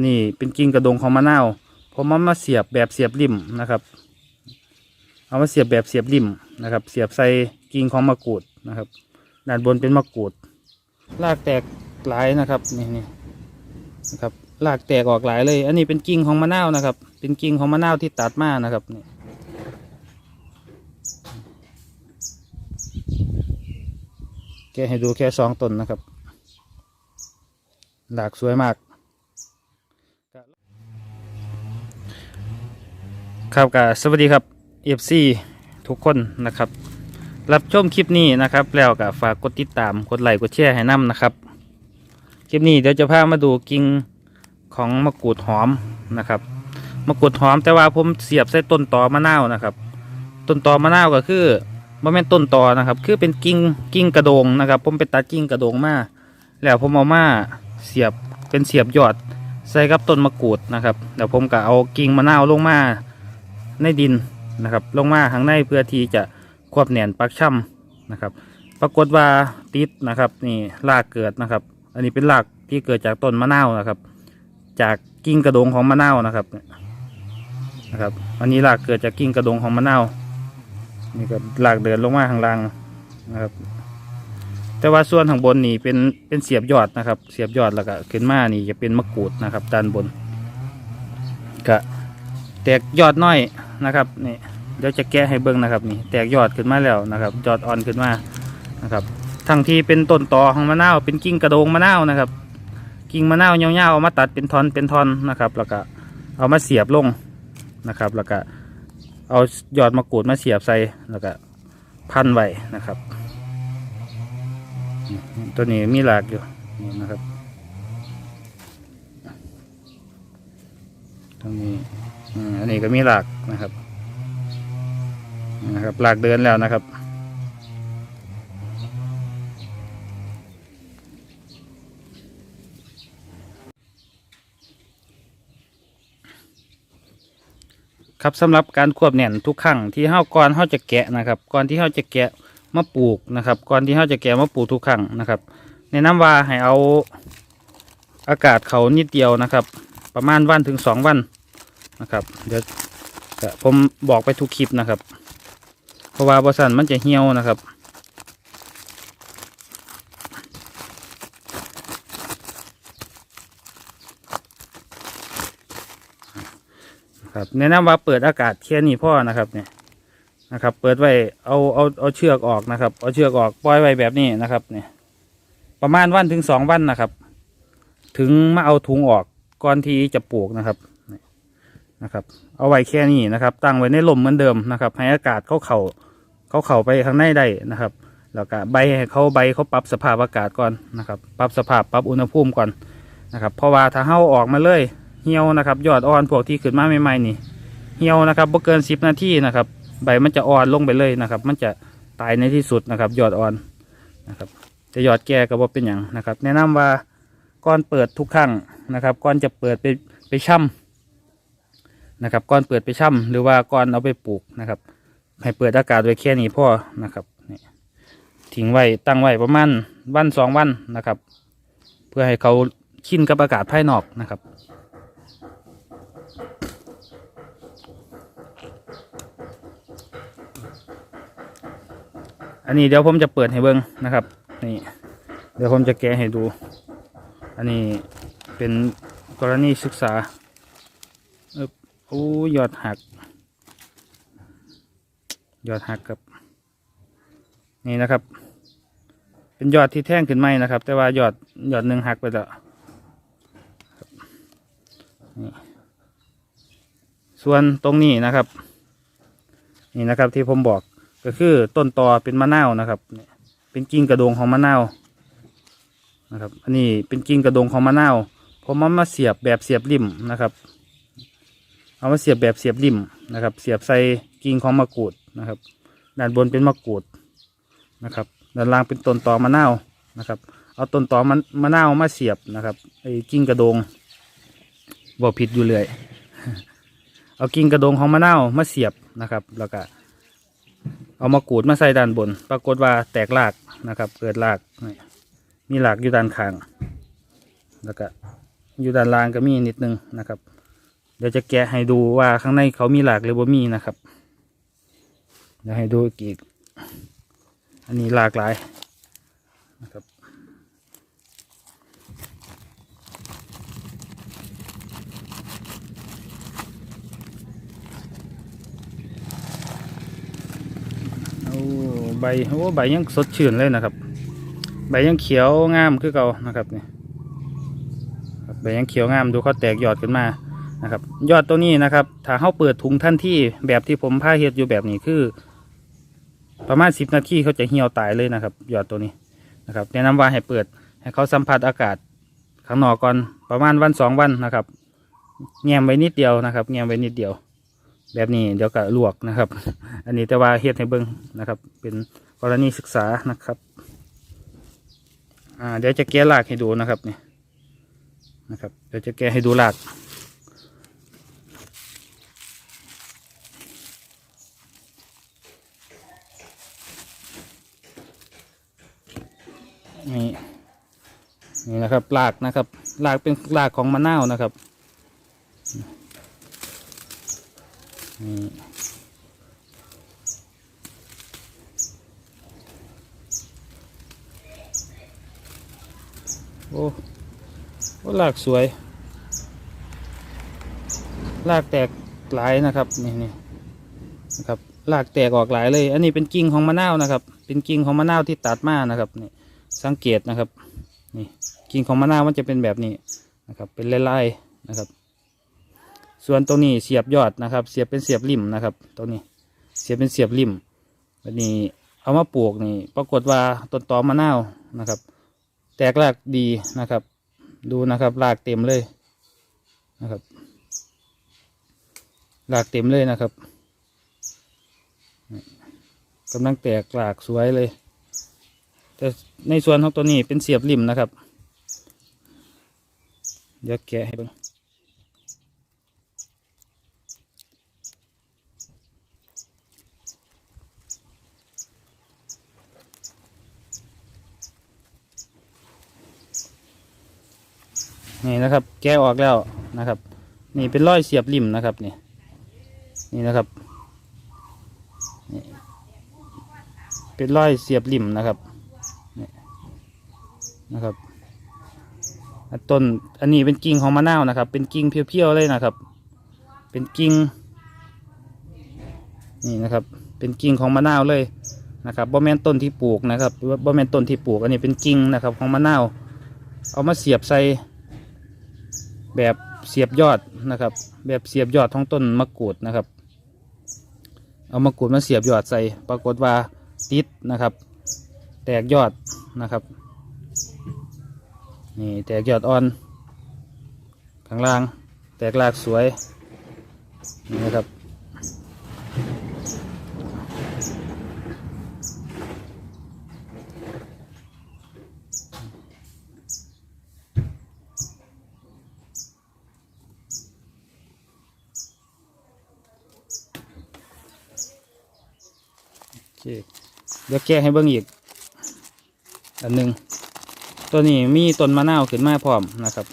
นนี้เป็นกิ่งกระดงของมะนาวผมเอามาเสียบแบบเสียบริมนะครับ เอามาเสียบแบบเสียบริมนะครับ เสียบใส่กิ่งของมะกรูดนะครับ ด้านบนเป็นมะกรูดรากแตกหลายนะครับนี่นี่นะครับรากแตกออกหลายเลย อันนี้เป็นกิ่งของมะนาวนะครับ เป็นกิ่งของมะนาวที่ตัดมานะครับนี่แกให้ดูแค่สองต้นนะครับ หลากสวยมาก ครับกับสวัสดีครับ FC ทุกคนนะครับ รับชมคลิปนี้นะครับ แล้วก็ฝากกดติดตามกดไลค์กดแชร์ให้น้ำนะครับ คลิปนี้เดี๋ยวจะพามาดูกิ่งของมะกรูดหอมนะครับมะกรูดหอมแต่ว่าผมเสียบใส่ต้นตอมะนาวนะครับ ต้นตอมะนาวก็คือบ่แม่นต้นตอนะครับ คือเป็นกิ่งกิ่งกระโดงนะครับ ผมไปตัดกิ่งกระโดงมาแล้วผมเอามาเสียบเป็นเสียบยอดใส่กับต้นมะกรูดนะครับแล้วผมก็เอากิ่งมะนาวลงมา ในดินนะครับ ลงมาข้างในเพื่อที่จะควบแหนนปักช่ำนะครับ ปรากฏว่าติดนะครับนี่รากเกิดนะครับ อันนี้เป็นรากที่เกิดจากต้นมะนาวนะครับ จากกิ่งกระดงของมะนาวนะครับนะครับอันนี้รากเกิดจากกิ่งกระดงของมะนาวนี่ก็รากเดินลงมาข้างล่างนะครับ แต่ว่าส่วนข้างบนนี่เป็นเป็นเสียบยอดนะครับ เสียบยอดแล้วก็ขึ้นมานี่จะเป็นมะกรูดนะครับ ด้านบนก็แตกยอดน้อย นะครับนี่เดี๋ยวจะแก้ให้เบิ้งนะครับนี่แตกยอดขึ้นมาแล้วนะครับยอดอ่อนขึ้นมานะครับทั้งที่เป็นต้นตอของมะนาวเป็นกิ่งกระโดงมะนาวนะครับ กิ่งมะนาวยาวๆเอามาตัดเป็นท่อนเป็นท่อนนะครับแล้วก็เอามาเสียบลงนะครับแล้วก็เอายอดมะกรูดมาเสียบใส่แล้วก็พันไว้นะครับ ตัวนี้มีหลากอยู่นี่นะครับตรงนี้ อันนี้ก็มีหลากนะครับนะครับหลากเดินแล้วนะครับครับสำหรับการควบแน่นทุกครั้งที่เฮาก่อนเฮาจะแกะนะครับ ก่อนที่เฮาจะแกะมาปลูกนะครับ ก่อนที่เฮาจะแกะมาปลูกทุกครั้งนะครับแนะนำว่าให้เอาอากาศเขานิดเดียวนะครับ ประมาณวันถึงสองวัน นะครับ เดี๋ยวผมบอกไปทุกคลิปนะครับ เพราะว่าบริษัทมันจะเหี่ยวนะครับครับแนะนำว่าเปิดอากาศแค่นี้พ่อนะครับเนี่ยนะครับ เปิดไว้เอาเอาเอาเชือกออกนะครับ เอาเชือกออกปล่อยไว้แบบนี้นะครับเนี่ยประมาณวันถึงสองวันนะครับ ถึงมาเอาถุงออกก่อนที่จะปลูกนะครับ นะครับ เอาไว้แค่นี้นะครับ ตั้งไว้ในลมเหมือนเดิมนะครับ ให้อากาศเขาเข่าเขาเข่าไปข้างในได้นะครับ แล้วก็ใบเขาใบเขาปรับสภาพอากาศก่อนนะครับ ปรับสภาพปรับอุณหภูมิก่อนนะครับ เพราะว่าถ้าเฮาออกมาเลยเหี่ยวนะครับ ยอดอ่อนพวกที่ขึ้นมาใหม่ๆนี่เหี่ยวนะครับบ่เกินสิบนาทีนะครับ ใบมันจะอ่อนลงไปเลยนะครับ มันจะตายในที่สุดนะครับ ยอดอ่อนนะครับจะยอดแก่ก็บ่เป็นอย่างนะครับ แนะนำว่าก่อนเปิดทุกครั้งนะครับก่อนจะเปิดไปไปช่ำ นะครับก่อนเปิดไปช่ำหรือว่าก่อนเอาไปปลูกนะครับ ให้เปิดอากาศไว้แค่นี้พอนะครับนี่ทิ้งไว้ตั้งไว้ประมาณวันสองวันนะครับ เพื่อให้เขาชินกับอากาศภายนอกนะครับอันนี้เดี๋ยวผมจะเปิดให้เบิ้งนะครับนี่เดี๋ยวผมจะแกะให้ดู อันนี้เป็นกรณีศึกษา โอ้ยอดหัก ยอดหักครับ นี่นะครับ เป็นยอดที่แท่งขึ้นไหมนะครับ แต่ว่ายอดยอดหนึ่งหักไปแล้วส่วนตรงนี้นะครับ นี่นะครับที่ผมบอกก็คือต้นตอเป็นมะนาวนะครับ เป็นกิ่งกระโดงของมะนาวนะครับ อันนี้เป็นกิ่งกระโดงของมะนาวผมเอามาเสียบแบบเสียบริมนะครับ เอามาเสียบแบบเสียบริมนะครับ เสียบใส่กิ่งของมะกรูดนะครับ ด้านบนเป็นมะกรูดนะครับ ด้านล่างเป็นต้นตอมะนาวนะครับ เอาต้นตอมะมะนาวมาเสียบนะครับไอ้กิ่งกระโดงบ่ผิดอยู่เลยเอากิ่งกระโดงของมะนาวมาเสียบนะครับ แล้วก็เอามากรูดมาใส่ด้านบน ปรากฏว่าแตกรากนะครับ เกิดรากมีรากอยู่ด้านข้าง แล้วก็อยู่ด้านล่างก็มีนิดนึงนะครับ เดี๋ยวจะแกะให้ดูว่าข้างในเขามีหลากหรือบ่มีนะครับ เดี๋ยวให้ดูอีก อันนี้หลากหลายนะครับโอ้ใบโอ้ใบยังสดชื่นเลยนะครับ ใบยังเขียวงามคือเก่านะครับเนี่ยครับใบยังเขียวงามดูเขาแตกยอดขึ้นมา นะครับยอดตัวนี้นะครับ ถ้าเขาเปิดถุงท่านที่แบบที่ผมผ้าเฮ็ดอยู่แบบนี้คือ ประมาณสิบนาทีเขาจะเหี่ยวตายเลยนะครับ ยอดตัวนี้นะครับแนะนำว่าให้เปิดให้เขาสัมผัสอากาศข้างนอกก่อนประมาณวันสองวันนะครับ แง้มไว้นิดเดียวนะครับ แง้มไว้นิดเดียว แบบนี้เดี๋ยวก็ลวกนะครับ อันนี้แต่ว่าเฮ็ดให้เบิ่งนะครับ เป็นกรณีศึกษานะครับอ่าเดี๋ยวจะแกะรากให้ดูนะครับนี่นะครับเดี๋ยวจะแกะให้ดูราก นี่นี่นะครับรากนะครับรากเป็นรากของมะนาวนะครับนี่โอ้โอ้รากสวยรากแตกหลายนะครับนี่นี่นะครับรากแตกออกหลายเลย อันนี้เป็นกิ่งของมะนาวนะครับ เป็นกิ่งของมะนาวที่ตัดมานะครับนี่ สังเกตนะครับนี่กิ่งของมะนาวมันจะเป็นแบบนี้นะครับ เป็นลายๆนะครับ ส่วนตรงนี้เสียบยอดนะครับ เสียบเป็นเสียบริมนะครับตรงนี้เสียบเป็นเสียบริมวันนี้เอามาปลูกนี่ ปรากฏว่าต้นตอมะนาวนะครับ แตกรากดีนะครับ ดูนะครับรากเต็มเลยนะครับรากเต็มเลยนะครับกำลังแตกรากสวยเลย แต่ในส่วนของตัวนี้เป็นเสียบริมนะครับ เดี๋ยวแกะให้เบิ่งนี่นะครับ แกะออกแล้วนะครับ นี่เป็นรอยเสียบริมนะครับนี่นี่นะครับเป็นรอยเสียบริมนะครับ นะครับต้นอันนี้เป็นกิ่งของมะนาวนะครับ เป็นกิ่งเพียวๆเลยนะครับ เป็นกิ่งนี่นะครับ เป็นกิ่งของมะนาวเลยนะครับบ่แม่นต้นที่ปลูกนะครับบ่แม่นต้นที่ปลูก อันนี้เป็นกิ่งนะครับ ของมะนาว เอามาเสียบใส่แบบเสียบยอดนะครับ แบบเสียบยอดท้องต้นมะกรูดนะครับ เอามะกรูดมาเสียบยอดใส่ ปรากฏว่าติดนะครับ แตกยอดนะครับ นี่แตกยอดอ่อน ข้างล่าง แตกรากสวย นี่นะครับ เดี๋ยวแกะให้เบิ่งอีก อันหนึ่ง ตัวนี้มีต้นมะนาวขึ้นมาพร้อมนะครับ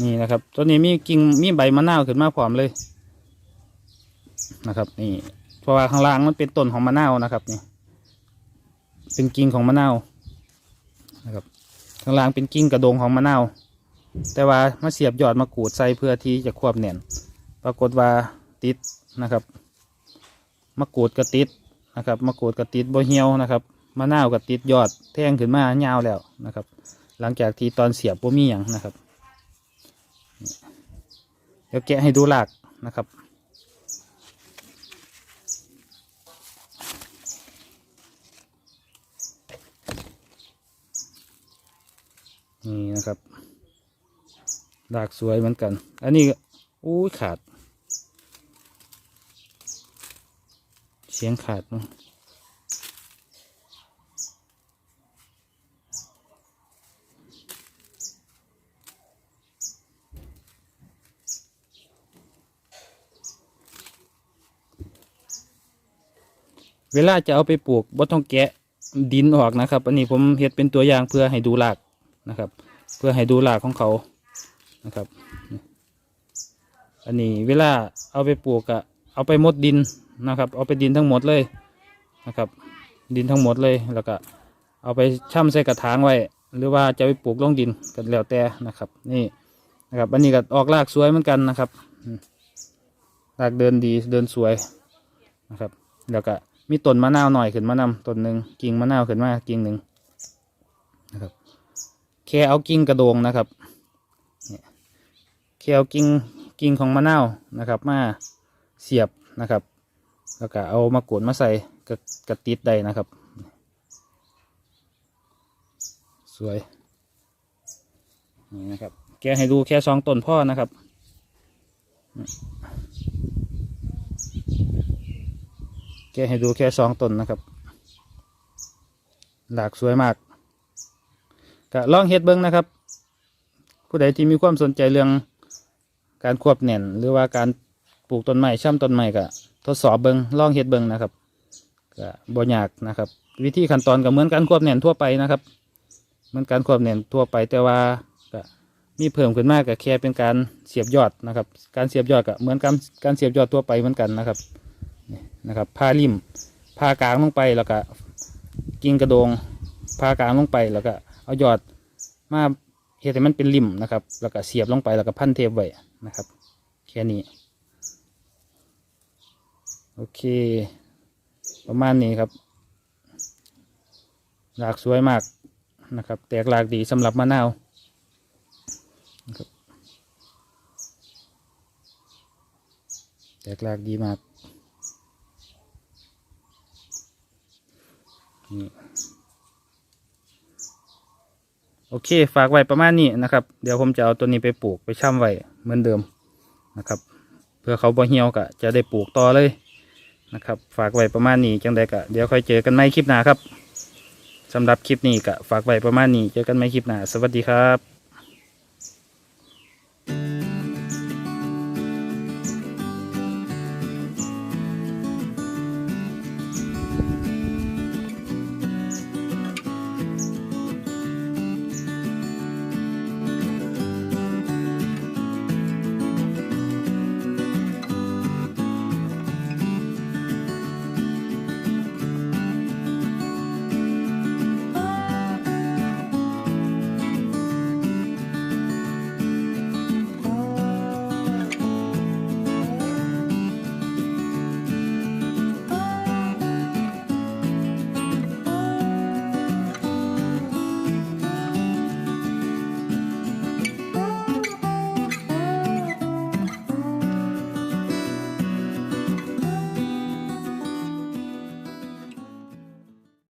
นี่นะครับตัวนี้มีกิ่งมีใบมะนาวขึ้นมาพร้อมเลยนะครับ นี่เพราะว่าข้างล่างมันเป็นต้นของมะนาวนะครับนี่เป็นกิ่งของมะนาวนะครับข้างล่างเป็นกิ่งกระโดงของมะนาว แต่ว่ามาเสียบยอดมะกรูดใส่เพื่อที่จะควบแน่น ปรากฏว่าติดนะครับมะกรูดก็ติดนะครับมะกรูดก็ติดบ่เหียวนะครับมะนาวก็ติดยอดแท่งขึ้นมายาวแล้วนะครับ หลังจากที่ตอนเสียบบ่มีอย่างนะครับเดี๋ยวแกะให้ดูหลากนะครับนี่นะครับ ดากสวยเหมือนกัน อันนี้อู้ขาด เสียงขาดเนาะเวลาจะเอาไปปลูกบ่ต้องแกะดินออกนะครับ อันนี้ผมเฮ็ดเป็นตัวอย่างเพื่อให้ดูหลากนะครับ เพื่อให้ดูหลากของเขา นะครับ อันนี้เวลาเอาไปปลูกอะเอาไปมดดินนะครับ เอาไปดินทั้งหมดเลยนะครับ ดินทั้งหมดเลยแล้วก็เอาไปช่ำใส่กระถางไว้ หรือว่าจะไปปลูกลงดินกันแล้วแต่นะครับ นี่นะครับ อันนี้ก็ออกรากสวยเหมือนกันนะครับรากเดินดีเดินสวยนะครับ แล้วก็มีต้นมะนาวหน่อยขึ้นมานำต้นหนึ่งกิ่งมะนาวขึ้นมากิ่งหนึ่งนะครับแค่เอากิ่งกระโดงนะครับ แค่กิ่งกิ่งของมะนาวนะครับ มาเสียบนะครับ แล้วก็เอามากรูดมาใส่กระกระติดได้นะครับ สวยนี่นะครับ แกให้ดูแค่สองต้นพ่อนะครับแกให้ดูแค่สองต้นนะครับ หลากสวยมากก็ลองเฮ็ดเบิ้งนะครับ ผู้ใดที่มีความสนใจเรื่อง การควบแน่น หรือว่าการปลูกต้นไม้ช่ำต้นไม้ก็ทดสอบเบิ้งลองเฮ็ดเบิ้งนะครับก็บ่ยากนะครับ วิธีขั้นตอนก็เหมือนการควบแน่นทั่วไปนะครับ เหมือนการควบแน่นทั่วไปแต่ว่าก็มีเพิ่มขึ้นมากก็แค่เป็นการเสียบยอดนะครับ การเสียบยอดก็เหมือนการการเสียบยอดทั่วไปเหมือนกันนะครับนะครับผ้าริมผ้ากลางลงไปแล้วก็กิ่งกระโดงผ้ากลางลงไปแล้วก็เอายอดมาเฮ็ดให้มันเป็นริมนะครับ แล้วก็เสียบลงไปแล้วก็พันเทปไว้ นะครับ แค่นี้ โอเค ประมาณนี้ครับหลากสวยมากนะครับ แตกหลากดีสำหรับมะนาวนะครับแตกหลากดีมากนี่ โอเค ฝากไว้ประมาณนี้นะครับ เดี๋ยวผมจะเอาตัวนี้ไปปลูกไปช่ำไว้เหมือนเดิมนะครับ เพื่อเขาบ่เหี่ยวก็จะได้ปลูกต่อเลยนะครับ ฝากไว้ประมาณนี้จังใดก็เดี๋ยวค่อยเจอกันใหม่คลิปหน้าครับสำหรับคลิปนี้ก็ฝากไว้ประมาณนี้ เจอกันใหม่คลิปหน้า สวัสดีครับ